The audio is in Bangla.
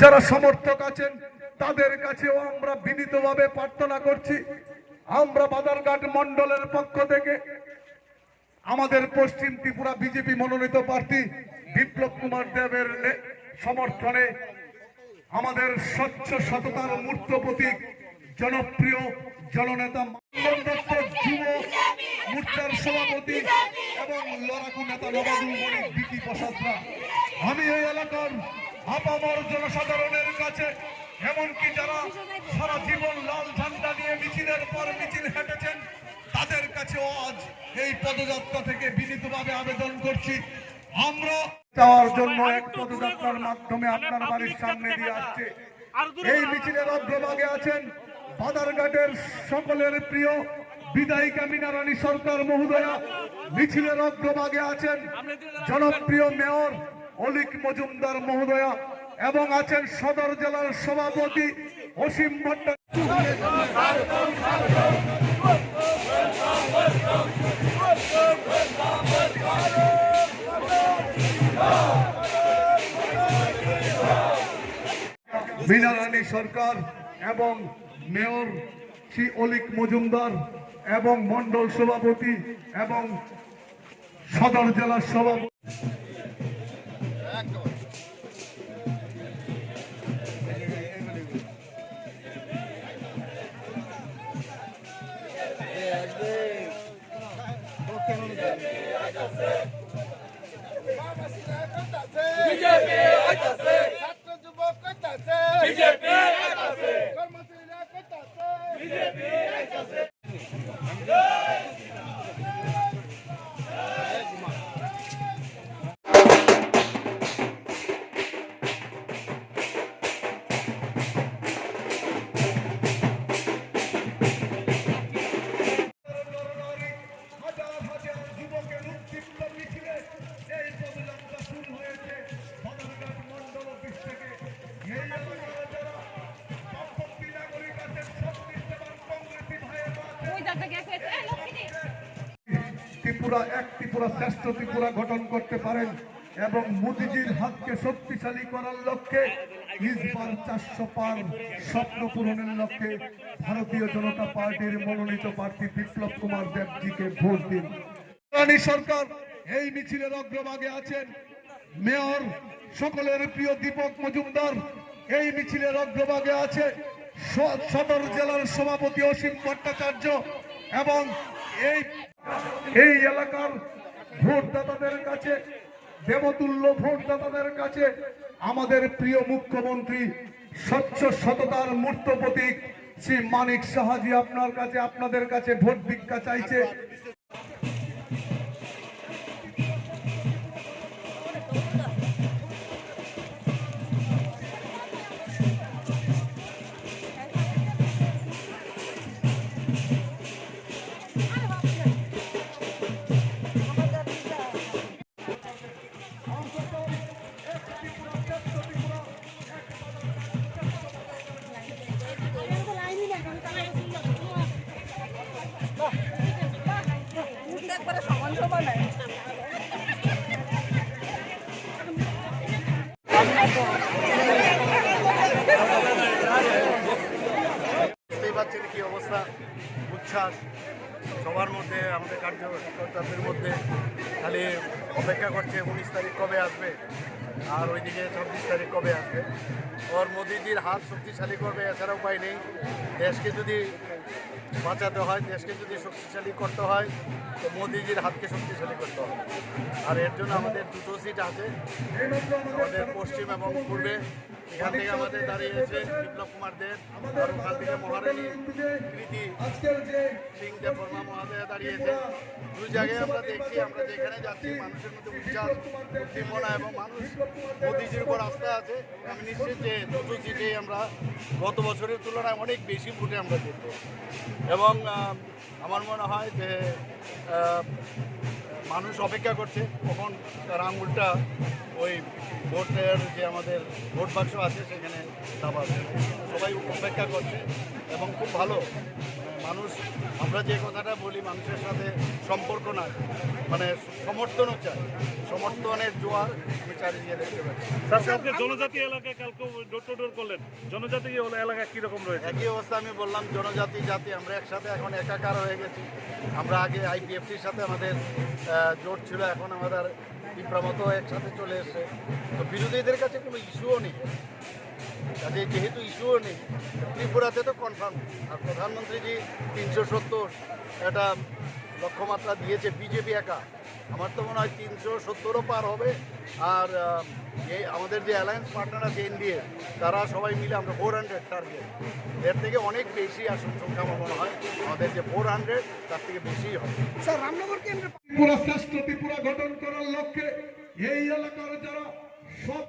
যারা সমর্থক আছেন, তাদের কাছেও আমরা বিনীতভাবে প্রার্থনা করছি। আমরা বাদারঘাট মন্ডলের পক্ষ থেকে আমাদের পশ্চিম ত্রিপুরা বিজেপি মনোনীত প্রার্থী বিপ্লব কুমার দেবের সমর্থনে আমাদের স্বচ্ছ সততার মূর্ত প্রতীক, জনপ্রিয় জননেতা যুব মোর্চার সভাপতি এবং লড়াকু নেতা নবাদুল মণিক বিকি প্রসাদরা। আমি এই এলাকার আপামর জনসাধারণের কাছে এমনকি যারা সারা জীবন লাল ঝান্ডা নিয়ে মিছিলের পর মিছিল হেঁটেছেন তাদের কাছেও আজ এই পদযাত্রা থেকে বিনীতভাবে আবেদন করছি। আমরা যাওয়ার জন্য এক পদযাত্রার মাধ্যমে আপনার বাড়ির সামনে দিয়ে আসছে। এই মিছিলের অগ্রভাগে আছেন বাদারঘাটের সকলের প্রিয় বিদায়িকা মিনারানী সরকার মহোদয়া। মিছিলের অগ্রভাগে আছেন জনপ্রিয় মেয়র অলিক মজুমদার মহোদয়া এবং আছেন সদর জেলার সভাপতি অসীম ভট্টাচার্য। সরকার এবং মেয়র শ্রী অলিক মজুমদার এবং মন্ডল সভাপতি এবং সদর জেলার সভাপতি। back door. Yeah, I did. Okay, Tripura এক, ত্রিপুরা শ্রেষ্ঠ ত্রিপুরা গঠন করতে পারেন এবং মোদিজির হাতকে শক্তিশালী করার লক্ষ্যে চারশো পার স্বপ্ন পূরণের লক্ষ্যে ভারতীয় জনতা পার্টির মনোনীত প্রার্থী বিপ্লব কুমার দেবজিকে ভোট দিন। রানী সরকার এই মিছিলের অগ্রভাগে আছেন। মেয়র, সকলের প্রিয় দীপক মজুমদার এই মিছিলের অগ্রভাগে আছে। সদর জেলার সভাপতি অসীম ভট্টাচার্য এবং এই এই এলাকার ভোটদাতাদের কাছে, দেবতুল্য ভোটদাতাদের কাছে আমাদের প্রিয় মুখ্যমন্ত্রী স্বচ্ছ সততার মূর্ত প্রতীক শ্রী মানিক সাহাজি আপনার কাছে, আপনাদের কাছে ভোট ভিক্ষা চাইছে। পারছেন কি অবস্থা, উচ্ছ্বাস, সবার মধ্যে, আমাদের কার্যকর্তাদের মধ্যে। খালি অপেক্ষা করছে উনিশ তারিখ কবে আসবে। আর ওইদিকে ছাব্বিশ তারিখ কবে আসবে? ওর মোদিজির হাত শক্তিশালী করবে, এছাড়া উপায় নেই। দেশকে যদি বাঁচাতে হয়, দেশকে যদি শক্তিশালী করতে হয়, তো মোদিজির হাতকে শক্তিশালী করতে হবে। আর এর জন্য আমাদের দুটো সিট আছে, আমাদের পশ্চিম এবং পূর্বে। এখান থেকে আমাদের দাঁড়িয়েছে বিপ্লব কুমার দেব আর ওখান থেকে মহারানী কৃতি সিং দেব বর্মা মহাদয়া দাঁড়িয়েছে দুই জায়গায় আমরা দেখছি আমরা যেখানে যাচ্ছি মানুষের মধ্যে উচ্ছ্বাস উদ্দীপনা এবং মানুষ মোদিজির উপর আস্থা আছে। আমি নিশ্চিত যে দুটো সিটে আমরা গত বছরের তুলনায় অনেক বেশি ভোটে আমরা জিতব এবং আমার মনে হয় যে মানুষ অপেক্ষা করছে, কখন তার আঙুলটা ওই ভোটের যে আমাদের ভোট বাক্স আছে সেখানে দাবা সবাই অপেক্ষা করছে এবং খুব ভালো মানে মানুষ আমরা যে কথাটা বলি মানুষের সাথে সম্পর্ক না মানে সমর্থনও চাই সমর্থনের জোয়ার আমি চারিদিকে দেখতে পাচ্ছি। জনজাতি এলাকায় কালকে ডোর টু ডোর করলেন। জনজাতি এলাকা কীরকম রয়েছে? একই অবস্থা আমি বললাম জনজাতি জাতি আমরা একসাথে এখন একাকার হয়ে গেছি। আমরা আগে আইপিএফটির সাথে আমাদের জোট ছিল এখন আমাদের ইপ্রামতো একসাথে চলে এসছে। তো বিরোধীদের কাছে কোনো ইস্যুও নেই। কাজে যেহেতু ইস্যুও নেই ত্রিপুরাতে তো কনফার্ম আর প্রধানমন্ত্রীজি তিনশো সত্তর একটা লক্ষ্যমাত্রা দিয়েছে বিজেপি একা। আমার তো মনে হয় তিনশো সত্তরও পার হবে। আর এই আমাদের যে অ্যালায়েন্স পার্টনার আছে এনডিএ তারা সবাই মিলে আমরা ফোর হান্ড্রেড টার্গেট এর থেকে অনেক বেশি আসন সংখ্যা আমার মনে হয়। আমাদের যে ফোর হান্ড্রেড তার থেকে বেশি হবে। ত্রিপুরা শ্রেষ্ঠ ত্রিপুরা গঠন করার লক্ষ্যে এই এলাকার যারা সব